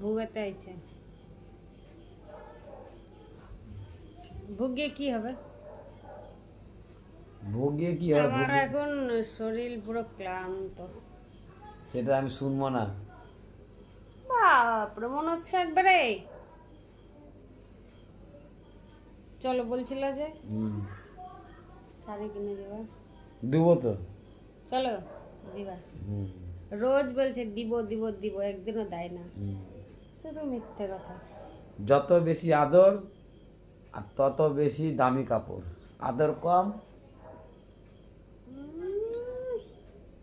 ভুগাতে আইছে। ভুগে কি হবে? ভোগে কি হয় আমার? এখন শরীর পুরো ক্লান্ত। সেটা আমি শুনব না। বাপরে মনে হচ্ছে একবারে। চলো বলছিল যে হুম। শাড়ি কিনে দেবা। দেবো তো। চলো দিবা। হুম, রোজ বলছে দিব দিব দিব একদিনও দেয় না। শুধু মিথ্যে কথা। যত বেশি আদর আর তত বেশি দামি কাপড়। আদর কম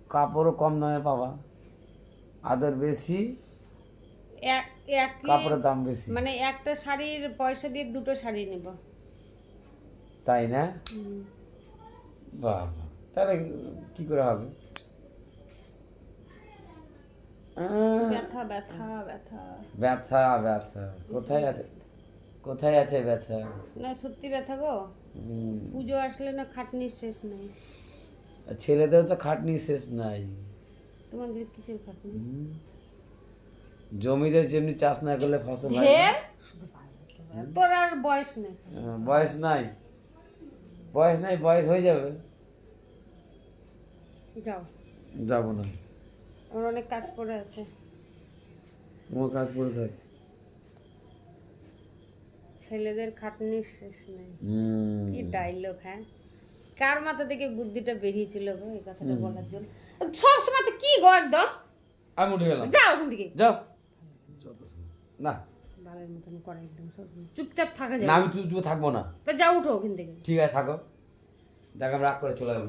কাপড়ও কম নয় বাবা। আদর বেশি এক- একই কাপড়ের দাম বেশি। মানে একটা শাড়ির পয়সা দিয়ে দুটো শাড়ি নেব। তাই না? বাবা তাহলে কি করে হবে? ব্যথা ব্যথা ব্যথা। ব্যথা ব্যথা। কোথায় আছে? কোথায় আছে ব্যথা? না সত্যি ব্যথা গো। পুজো আসলে না খাটনির শেষ নেই। ছেলেদের তো খাটনি শেষ নাই। তোমাদের কিসের খাটনি? জমিতে যেমনি চাষ না করলে ফসল হয়। তোর আর বয়স নেই। বয়স নাই। বয়স নাই বয়স হয়ে যাবে। যাও। যাব না। আমার অনেক কাজ পড়ে আছে। তোমার কাজ পড়ে থাকে? ছেলেদের খাটনির শেষ নেই। হুম। কি ডায়লগ হ্যাঁ? কার মাথা থেকে বুদ্ধিটা বেরিয়েছিল গো? এই কথাটা বলার জন্য। সব সময় তো কি গো একদম? আমি উঠে গেলাম। যাও ওখান থেকে। যাও। না। বালের মতন করে একদম সবসময় চুপচাপ থাকা যায় না আমি চুপ চুপ থাকব না। তো যাও উঠো ওখান থেকে। ঠিক আছে থাকো। দেখ আমি রাগ করে চলে যাব।